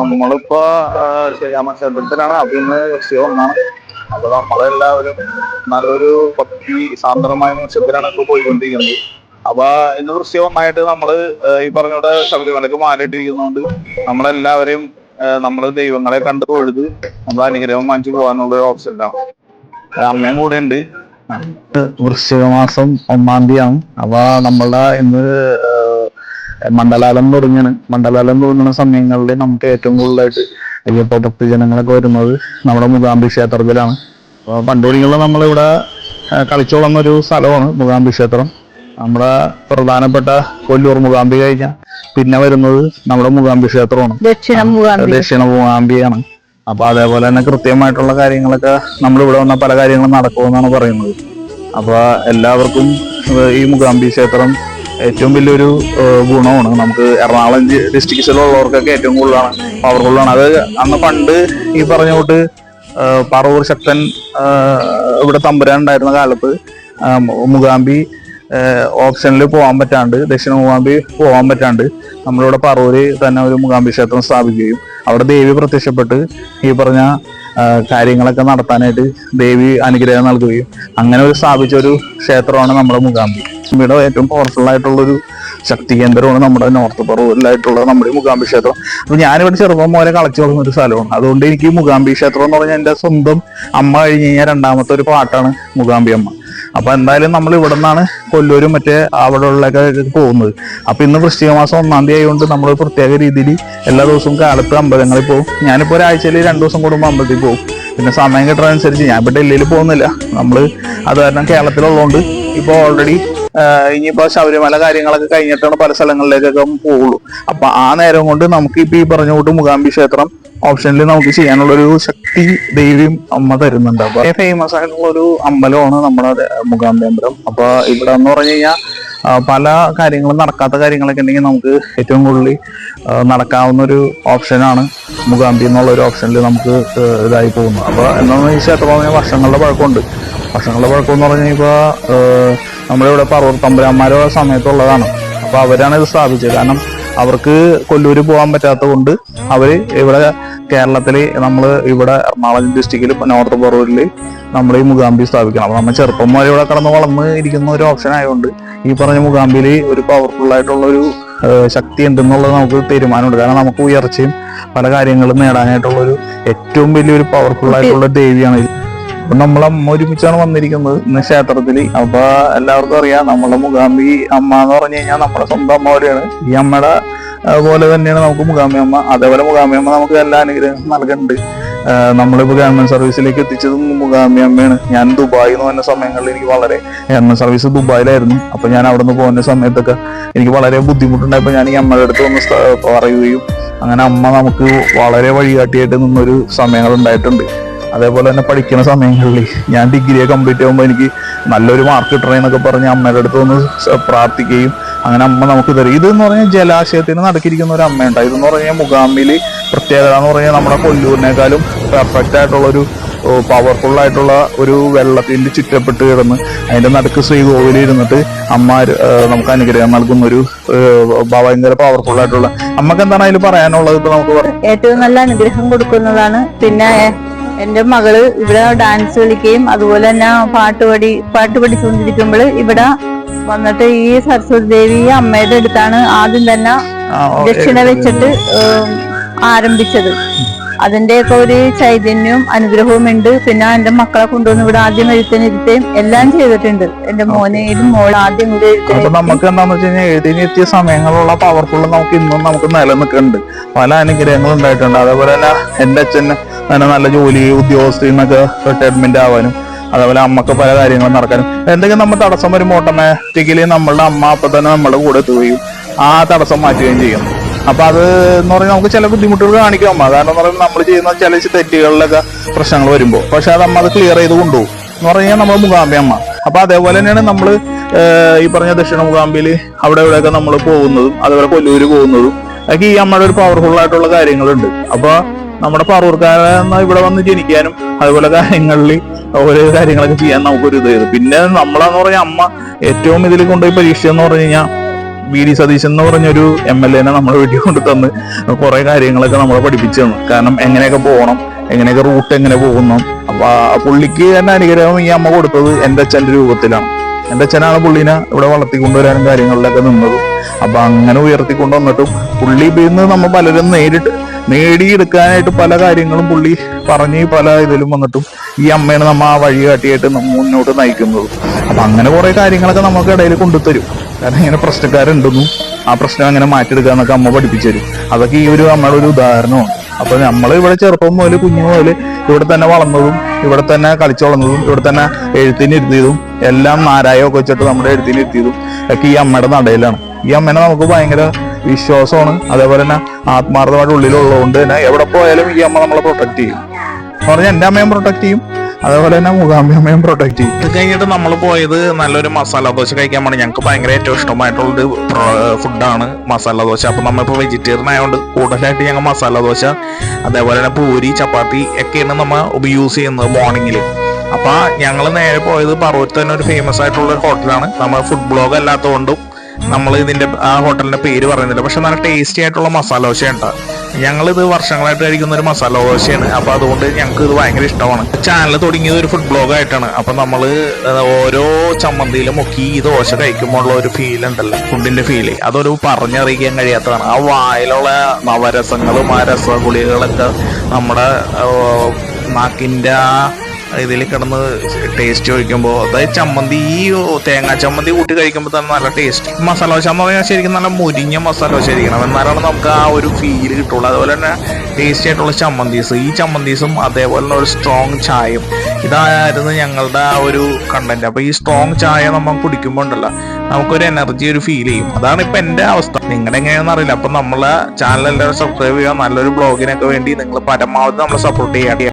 നമ്മളിപ്പോ ശ്രീരാമക്ഷേത്രത്തിലാണ് അഭിന്ന് ശിവമാണ് അപ്പൊ നമ്മളെല്ലാവരും നല്ലൊരു ഭക്തി സാന്ദ്രമായ നിമിഷത്തിലാണ് ഇപ്പൊ പോയിക്കൊണ്ടിരിക്കുന്നത്. അപ്പൊ ഇന്ന് ഒന്നായിട്ട് നമ്മൾ ഈ പറഞ്ഞ ശബരിമലക്ക് മാലിട്ടിരിക്കുന്നതുകൊണ്ട് നമ്മളെല്ലാവരെയും നമ്മൾ ദൈവങ്ങളെ കണ്ടു തൊഴുത് നമ്മൾ അനുഗ്രഹം വാങ്ങിച്ചു പോകാനുള്ള ഒരു ഉണ്ടാവും അമ്മയും കൂടെ ഉണ്ട്. വൃശ്ചിക മാസം ഒന്നാം തീയതിയാണ്. അപ്പൊ നമ്മളുടെ ഇന്ന് മണ്ഡലാലം തുടങ്ങിയാണ് മണ്ഡലാലം തുടങ്ങുന്ന സമയങ്ങളിൽ നമുക്ക് ഏറ്റവും കൂടുതലായിട്ട് അയ്യപ്പ ഭക്തജനങ്ങളൊക്കെ വരുന്നത് നമ്മുടെ മുഖാംബി ക്ഷേത്രത്തിലാണ്. അപ്പോൾ പണ്ടുകൂടിയുള്ള നമ്മളിവിടെ കളിച്ചോളുന്ന ഒരു സ്ഥലമാണ് മുഖാംബി ക്ഷേത്രം. നമ്മുടെ പ്രധാനപ്പെട്ട കൊല്ലൂർ മുഖാംബി കഴിഞ്ഞാൽ പിന്നെ വരുന്നത് നമ്മുടെ മുഖാംബി ക്ഷേത്രമാണ്. ദക്ഷിണ മൂകാംബിക. ദക്ഷിണ മൂകാംബിയാണ് അപ്പൊ അതേപോലെ തന്നെ കൃത്യമായിട്ടുള്ള കാര്യങ്ങളൊക്കെ നമ്മൾ ഇവിടെ വന്ന പല കാര്യങ്ങളും നടക്കുമെന്നാണ് പറയുന്നത്. അപ്പൊ എല്ലാവർക്കും ഈ മുഖാംബി ക്ഷേത്രം ഏറ്റവും വലിയൊരു ഗുണമാണ്. നമുക്ക് എറണാകുളം ഡിസ്ട്രിക്ട്സിലുള്ളവർക്കൊക്കെ ഏറ്റവും കൂടുതലാണ് പവർഫുള്ളാണ് അത് അന്ന് പണ്ട് ഈ പറഞ്ഞോട്ട് പറവൂർ ശക്തൻ ഇവിടെ തമ്പുരാൻ ഉണ്ടായിരുന്ന കാലത്ത് മുഖാമ്പി ഓപ്ഷനിൽ പോകാൻ പറ്റാണ്ട് ദക്ഷിണ മുഖാമ്പി പോകാൻ പറ്റാണ്ട് നമ്മളിവിടെ പറവൂര് തന്നെ ഒരു മുഖാമ്പി ക്ഷേത്രം സ്ഥാപിക്കുകയും അവിടെ ദേവി പ്രത്യക്ഷപ്പെട്ട് ഈ പറഞ്ഞ കാര്യങ്ങളൊക്കെ നടത്താനായിട്ട് ദേവി അനുഗ്രഹം നൽകുകയും അങ്ങനെ ഒരു സ്ഥാപിച്ച ഒരു ക്ഷേത്രമാണ് നമ്മുടെ മൂകാംബി. ഇവിടെ ഏറ്റവും പവർഫുൾ ആയിട്ടുള്ളൊരു ശക്തി കേന്ദ്രമാണ് നമ്മുടെ നോർത്ത് പറവൂരിലായിട്ടുള്ള നമ്മുടെ ഈ മൂകാംബി ക്ഷേത്രം. അപ്പൊ ഞാനിവിടെ ചെറുപ്പം പോലെ കളിച്ചു വളർന്ന ഒരു സ്ഥലമാണ്. അതുകൊണ്ട് എനിക്ക് ഈ ക്ഷേത്രം എന്ന് പറഞ്ഞാൽ എന്റെ സ്വന്തം അമ്മ കഴിഞ്ഞ് കഴിഞ്ഞാൽ രണ്ടാമത്തെ ഒരു പാട്ടാണ് മൂകാംബി അമ്മ. അപ്പൊ എന്തായാലും നമ്മൾ ഇവിടെ നിന്നാണ് കൊല്ലൂരും മറ്റേ അവിടെ ഉള്ളൊക്കെ പോകുന്നത്. അപ്പൊ ഇന്ന് വൃശ്ചിക മാസം ഒന്നാം തീയതി ആയതുകൊണ്ട് നമ്മൾ പ്രത്യേക രീതിയിൽ എല്ലാ ദിവസവും കാലത്ത് അമ്പലങ്ങളിൽ പോകും. ഞാനിപ്പോ ഒരാഴ്ചയിൽ രണ്ടു ദിവസം കൂടുമ്പോൾ അമ്പലത്തിൽ പോകും. പിന്നെ സമയം കിട്ടുന്നതനുസരിച്ച് ഞാൻ ഡൽഹിയിൽ പോകുന്നില്ല. നമ്മൾ അത് കാരണം കേരളത്തിലുള്ളതുകൊണ്ട് ഇപ്പൊ ഓൾറെഡി ഇനിയിപ്പോ ശബരിമല കാര്യങ്ങളൊക്കെ കഴിഞ്ഞിട്ടാണ് പല സ്ഥലങ്ങളിലേക്കൊക്കെ പോകുള്ളൂ അപ്പൊ ആ നേരം കൊണ്ട് നമുക്ക് ഇപ്പൊ ഈ പറഞ്ഞ കൂട്ട് മുഖാംബി ക്ഷേത്രം ഓപ്ഷനിൽ നമുക്ക് ചെയ്യാനുള്ള ഒരു ശക്തി ദേവിയും അമ്മ തരുന്നുണ്ട്. അപ്പൊ ഫേമസ് ആയിട്ടുള്ള ഒരു അമ്പലമാണ് നമ്മുടെ മുഖാംബി അമ്പലം. അപ്പൊ ഇവിടെ എന്ന് പറഞ്ഞു കഴിഞ്ഞാൽ പല കാര്യങ്ങളും നടക്കാത്ത കാര്യങ്ങളൊക്കെ ഉണ്ടെങ്കിൽ നമുക്ക് ഏറ്റവും കൂടുതൽ നടക്കാവുന്ന ഒരു ഓപ്ഷനാണ് മുഖാംബി എന്നുള്ള ഒരു ഓപ്ഷനിൽ നമുക്ക് ഇതായി പോകുന്നത്. അപ്പൊ എന്താണെന്ന് വെച്ചാൽ പറഞ്ഞാൽ വർഷങ്ങളുടെ പഴക്കമുണ്ട്. വർഷങ്ങളുടെ പഴക്കം എന്ന് പറഞ്ഞാൽ നമ്മുടെ ഇവിടെ പറവൂർ തമ്പുരാന്മാരുടെ സമയത്തുള്ളതാണ്. അപ്പൊ അവരാണ് ഇത് സ്ഥാപിച്ചത്. കാരണം അവർക്ക് കൊല്ലൂർ പോകാൻ പറ്റാത്തത് കൊണ്ട് അവർ ഇവിടെ കേരളത്തിൽ നമ്മൾ ഇവിടെ എറണാകുളം ഡിസ്ട്രിക്റ്റിൽ നോർത്ത് പറവൂരിൽ നമ്മൾ ഈ മുഖാമ്പി സ്ഥാപിക്കണം. അപ്പൊ നമ്മൾ ചെറുപ്പം വരെ ഇവിടെ കടന്ന് വളർന്ന് ഇരിക്കുന്ന ഒരു ഓപ്ഷൻ ആയതുകൊണ്ട് ഈ പറഞ്ഞ മുഖാമ്പിയിൽ ഒരു പവർഫുൾ ആയിട്ടുള്ള ഒരു ശക്തി ഉണ്ടെന്നുള്ളത് നമുക്ക് തീരുമാനമുണ്ട്. കാരണം നമുക്ക് ഉയർച്ചയും പല കാര്യങ്ങളും നേടാനായിട്ടുള്ള ഒരു ഏറ്റവും വലിയൊരു പവർഫുൾ ആയിട്ടുള്ള ദേവിയാണ് അമ്മ ഒരുമിച്ചാണ് വന്നിരിക്കുന്നത് ഇന്ന് ക്ഷേത്രത്തിൽ അപ്പൊ എല്ലാവർക്കും അറിയാം നമ്മളെ മുഖാമ്പി അമ്മ എന്ന് പറഞ്ഞു കഴിഞ്ഞാൽ നമ്മുടെ സ്വന്തം അമ്മ പോലെയാണ്. ഈ അമ്മയുടെ പോലെ തന്നെയാണ് നമുക്ക് മുഖാമ്പി അമ്മ. അതേപോലെ മുകാംബി അമ്മ നമുക്ക് എല്ലാ അനുഗ്രഹം നൽകുന്നുണ്ട്. നമ്മളിപ്പോൾ നമ്മളിപ്പോ ഗവൺമെന്റ് സർവീസിലേക്ക് എത്തിച്ചതും മുഖാമി അമ്മയാണ്. ഞാൻ ദുബായിൽ നിന്ന് വന്ന സമയങ്ങളിൽ എനിക്ക് വളരെ ഗവൺമെന്റ് സർവീസ് ദുബായിലായിരുന്നു. അപ്പൊ ഞാൻ അവിടെ നിന്ന് പോകുന്ന സമയത്തൊക്കെ എനിക്ക് വളരെ ബുദ്ധിമുട്ടുണ്ടായപ്പോൾ ഞാൻ ഈ അമ്മയുടെ അടുത്ത് ഒന്ന് പറയുകയും അങ്ങനെ അമ്മ നമുക്ക് വളരെ വഴികാട്ടിയായിട്ട് നിന്നൊരു സമയങ്ങൾ ഉണ്ടായിട്ടുണ്ട് അതേപോലെ തന്നെ പഠിക്കുന്ന സമയങ്ങളിൽ ഞാൻ ഡിഗ്രിയെ കംപ്ലീറ്റ് ചെയ്യുമ്പോൾ എനിക്ക് നല്ലൊരു മാർക്ക് കിട്ടണേ എന്നൊക്കെ പറഞ്ഞ് അമ്മയുടെ അടുത്ത് ഒന്ന് പ്രാർത്ഥിക്കുകയും അങ്ങനെ അമ്മ നമുക്ക് തരും. ഇതെന്ന് പറഞ്ഞാൽ ജലാശയത്തിന് നടക്കിയിരിക്കുന്ന ഒരു അമ്മയുണ്ട്. ഇതെന്ന് പറഞ്ഞാൽ മുഖാമ്പിയിൽ പ്രത്യേകത എന്ന് പറഞ്ഞാൽ നമ്മുടെ കൊല്ലൂരിനേക്കാളും പെർഫെക്റ്റ് ആയിട്ടുള്ളൊരു പവർഫുൾ ആയിട്ടുള്ള ഒരു വെള്ളത്തിന്റെ ചുറ്റപ്പെട്ട് കിടന്ന് അതിന്റെ നടുക്ക് ശ്രീകോവിലിൽ ഇരുന്നിട്ട് അമ്മ നമുക്ക് അനുഗ്രഹം നൽകുന്ന ഒരു ഭയങ്കര പവർഫുൾ ആയിട്ടുള്ള അമ്മയ്ക്ക് എന്താണ് അതിൽ പറയാനുള്ളത് ഇപ്പൊ നമുക്ക്? ഏറ്റവും നല്ല അനുഗ്രഹം കൊടുക്കുന്നതാണ് പിന്നെ എന്റെ മകൾ ഇവിടെ ഡാൻസ് കളിക്കുകയും അതുപോലെ തന്നെ പാട്ട് പാടി പാട്ട് പഠിച്ചുകൊണ്ടിരിക്കുമ്പോൾ ഇവിടെ വന്നിട്ട് ഈ സരസ്വതി ദേവി അമ്മയുടെ അടുത്താണ് ആദ്യം തന്നെ ദക്ഷിണ വെച്ചിട്ട് ആരംഭിച്ചത്. അതിന്റെയൊക്കെ ഒരു ചൈതന്യവും അനുഗ്രഹവും ഉണ്ട്. പിന്നെ എന്റെ മക്കളെ കൊണ്ടുവന്ന് ഇവിടെ ആദ്യം എഴുത്തിനിരുത്തേം എല്ലാം ചെയ്തിട്ടുണ്ട്. എന്റെ മോനെയും മോൾ ആദ്യം കൂടി അപ്പൊ നമുക്ക് എന്താന്ന് വെച്ച് കഴിഞ്ഞാൽ എഴുതിനെത്തിയ സമയങ്ങളുള്ള പവർഫുൾ നമുക്ക് ഇന്നും നമുക്ക് നിലനിൽക്കുന്നുണ്ട്. പല അനുഗ്രഹങ്ങളും ഉണ്ടായിട്ടുണ്ട്. അതേപോലെ തന്നെ എന്റെ അച്ഛൻ തന്നെ നല്ല ജോലി ഉദ്യോഗസ്ഥയിൽ നിന്നൊക്കെ റിട്ടയർമെന്റ് ആവാനും അതേപോലെ അമ്മയ്ക്ക് പല കാര്യങ്ങളും നടക്കാനും. എന്തെങ്കിലും നമ്മൾ തടസ്സം വരുമ്പോൾ ഓട്ടോമാറ്റിക്കലി നമ്മളുടെ അമ്മ അപ്പൊ തന്നെ നമ്മുടെ കൂടെ എത്തുകയും ആ തടസ്സം മാറ്റുകയും ചെയ്യും. അപ്പൊ അത് എന്ന് പറഞ്ഞാൽ നമുക്ക് ചില ബുദ്ധിമുട്ടുകൾ കാണിക്കും. അമ്മ. കാരണം എന്ന് പറയുമ്പോൾ നമ്മൾ ചെയ്യുന്ന ചില തെറ്റുകളിലൊക്കെ പ്രശ്നങ്ങൾ വരുമ്പോൾ പക്ഷെ അത് അമ്മ അത് ക്ലിയർ ചെയ്ത് കൊണ്ടുപോകും. എന്ന് പറഞ്ഞാൽ നമ്മൾ മുഖാമ്പി അമ്മ. അപ്പൊ അതേപോലെ തന്നെയാണ് നമ്മൾ ഈ പറഞ്ഞ ദക്ഷിണ മുഖാമ്പിയിൽ അവിടെ ഇവിടെയൊക്കെ നമ്മൾ പോകുന്നതും അതുപോലെ കൊല്ലൂര് പോകുന്നതും അതൊക്കെ ഈ അമ്മയുടെ ഒരു പവർഫുൾ ആയിട്ടുള്ള കാര്യങ്ങളുണ്ട്. അപ്പൊ നമ്മുടെ പറവൂർക്കാരെന്ന ഇവിടെ വന്ന് ജനിക്കാനും അതുപോലെ കാര്യങ്ങളിൽ ഓരോ കാര്യങ്ങളൊക്കെ ചെയ്യാൻ നമുക്കൊരു ഇത് ചെയ്തു പിന്നെ നമ്മളെന്ന് പറഞ്ഞാൽ അമ്മ ഏറ്റവും ഇതിൽ കൊണ്ടുപോയി പരീക്ഷ എന്ന് പറഞ്ഞു കഴിഞ്ഞാൽ വി ഡി സതീശൻ എന്ന് പറഞ്ഞൊരു എം എൽ എനെ നമ്മുടെ വീട്ടിൽ കൊണ്ട് തന്ന് കുറെ കാര്യങ്ങളൊക്കെ നമ്മളെ പഠിപ്പിച്ചു തന്നു കാരണം എങ്ങനെയൊക്കെ പോകണം എങ്ങനെയൊക്കെ റൂട്ട് എങ്ങനെ പോകുന്നു. അപ്പൊ പുള്ളിക്ക് തന്നെ അനുഗ്രഹം ഈ അമ്മ കൊടുത്തത് എന്റെ അച്ഛന്റെ രൂപത്തിലാണ്. എന്റെ അച്ഛനാണ് പുള്ളിനെ ഇവിടെ വളർത്തിക്കൊണ്ടുവരാനും കാര്യങ്ങളിലൊക്കെ നിന്നത്. അപ്പൊ അങ്ങനെ ഉയർത്തിക്കൊണ്ടു വന്നിട്ടും പുള്ളി നിന്ന് നമ്മൾ പലരും നേരിട്ട് നേടിയെടുക്കാനായിട്ട് പല കാര്യങ്ങളും പുള്ളി പറഞ്ഞ് പല ഇതിലും വന്നിട്ടും ഈ അമ്മയാണ് നമ്മ ആ വഴി കാട്ടിയായിട്ട് മുന്നോട്ട് നയിക്കുന്നത്. അപ്പൊ അങ്ങനെ കുറെ കാര്യങ്ങളൊക്കെ നമുക്ക് ഇടയിൽ കൊണ്ടുതരും കാരണം ഇങ്ങനെ പ്രശ്നക്കാരുണ്ടെന്നും ആ പ്രശ്നം അങ്ങനെ മാറ്റിയെടുക്കാന്നൊക്കെ അമ്മ പഠിപ്പിച്ചു തരും. അതൊക്കെ ഈ ഒരു അമ്മയുടെ ഒരു ഉദാഹരണമാണ്. അപ്പൊ നമ്മൾ ഇവിടെ ചെറുപ്പം മുതൽ കുഞ്ഞു മുതൽ ഇവിടെ തന്നെ വളർന്നതും ഇവിടെ തന്നെ കളിച്ചു വളർന്നതും ഇവിടെ തന്നെ എഴുത്തിനിരുത്തിയതും എല്ലാം നാരായമൊക്കെ വെച്ചിട്ട് നമ്മുടെ എഴുത്തിനിരുത്തിയതും ഒക്കെ ഈ അമ്മയുടെ നടയിലാണ്. ഈ അമ്മേനെ നമുക്ക് ഭയങ്കര വിശ്വാസമാണ്. അതേപോലെ തന്നെ ആത്മാർത്ഥമായിട്ട് ഉള്ളിലുള്ളതുകൊണ്ട് തന്നെ എവിടെ പോയാലും ഈ അമ്മ നമ്മളെ പ്രൊട്ടക്ട് ചെയ്യും. എന്ന് പറഞ്ഞാൽ എന്റെ അമ്മയും പ്രൊട്ടക്ട് ചെയ്യും. അതേപോലെ തന്നെ മൂകാംബി അമ്മയും പ്രൊട്ടക്ട് ചെയ്യും. ഇത് കഴിഞ്ഞിട്ട് നമ്മൾ പോയത് നല്ലൊരു മസാല ദോശ കഴിക്കാൻ വേണ്ടി ഞങ്ങൾക്ക് ഭയങ്കര ഏറ്റവും ഇഷ്ടമായിട്ടുള്ളൊരു ഫുഡാണ് മസാല ദോശ. അപ്പൊ നമ്മളിപ്പോൾ വെജിറ്റേറിയൻ ആയതുകൊണ്ട് കൂടുതലായിട്ട് ഞങ്ങൾ മസാല ദോശ അതേപോലെ തന്നെ പൂരി ചപ്പാത്തി ഒക്കെയാണ് നമ്മൾ യൂസ് ചെയ്യുന്നത് മോർണിംഗിൽ അപ്പൊ ഞങ്ങൾ നേരെ പോയത് പറവൂർ തന്നെ ഒരു ഫേമസ് ആയിട്ടുള്ള ഹോട്ടലാണ് നമ്മൾ ഫുഡ് ബ്ലോഗ് അല്ലാത്തതുകൊണ്ടും നമ്മൾ ഇതിന്റെ ആ ഹോട്ടലിന്റെ പേര് പറയുന്നില്ല. പക്ഷെ നല്ല ടേസ്റ്റി ആയിട്ടുള്ള മസാല ഉണ്ട് ഇത് വർഷങ്ങളായിട്ട് കഴിക്കുന്ന ഒരു മസാല ദോശയാണ്. അപ്പൊ അതുകൊണ്ട് ഞങ്ങൾക്ക് ഇത് ഭയങ്കര ഇഷ്ടമാണ്. ചാനൽ തുടങ്ങിയത് ഒരു ഫുഡ് ബ്ലോഗ് ആയിട്ടാണ്. അപ്പൊ നമ്മൾ ഓരോ ചമ്മന്തിയിലും മുക്കി ഈ ദോശ കഴിക്കുമ്പോൾ ഉള്ള ഒരു ഫീൽ ഉണ്ടല്ലോ. ഫുഡിന്റെ ഫീൽ അതൊരു പറഞ്ഞറിയിക്കാൻ കഴിയാത്തതാണ്. ആ വായിലുള്ള നവരസങ്ങളും ആ രസഗുളികളൊക്കെ നമ്മുടെ നാക്കിന്റെ ആ ഇതിൽ കിടന്ന് ടേസ്റ്റ് കഴിക്കുമ്പോൾ അതായത് ചമ്മന്തി ഈ തേങ്ങാ ചമ്മന്തി കൂട്ടി കഴിക്കുമ്പോൾ തന്നെ നല്ല ടേസ്റ്റ് മസാല ദോശ എന്ന് പറഞ്ഞാൽ ശരിക്കും നല്ല മുരിഞ്ഞ മസാല ദോശ ആയിരിക്കണം. എന്നാലാണ് നമുക്ക് ആ ഒരു ഫീൽ കിട്ടുള്ളൂ. അതുപോലെ തന്നെ ടേസ്റ്റി ആയിട്ടുള്ള ചമ്മന്തീസ്. ഈ ചമ്മന്തീസും അതേപോലെ ഒരു സ്ട്രോങ് ചായയും. ഇതായിരുന്നു ഞങ്ങളുടെ ആ ഒരു കണ്ടന്റ് അപ്പൊ ഈ സ്ട്രോങ് ചായ നമ്മൾ കുടിക്കുമ്പോൾ ഉണ്ടല്ലോ നമുക്കൊരു എനർജി ഒരു ഫീൽ ചെയ്യും. അതാണ് ഇപ്പൊ എന്റെ അവസ്ഥ. നിങ്ങളുടെ എങ്ങനെയാണെന്ന് അറിയില്ല. അപ്പൊ നമ്മളെ ചാനൽ എല്ലാവരും സബ്സ്ക്രൈബ് ചെയ്യുക. നല്ലൊരു ബ്ലോഗിനൊക്കെ വേണ്ടി നിങ്ങൾ പരമാവധി നമ്മളെ സപ്പോർട്ട് ചെയ്യാം.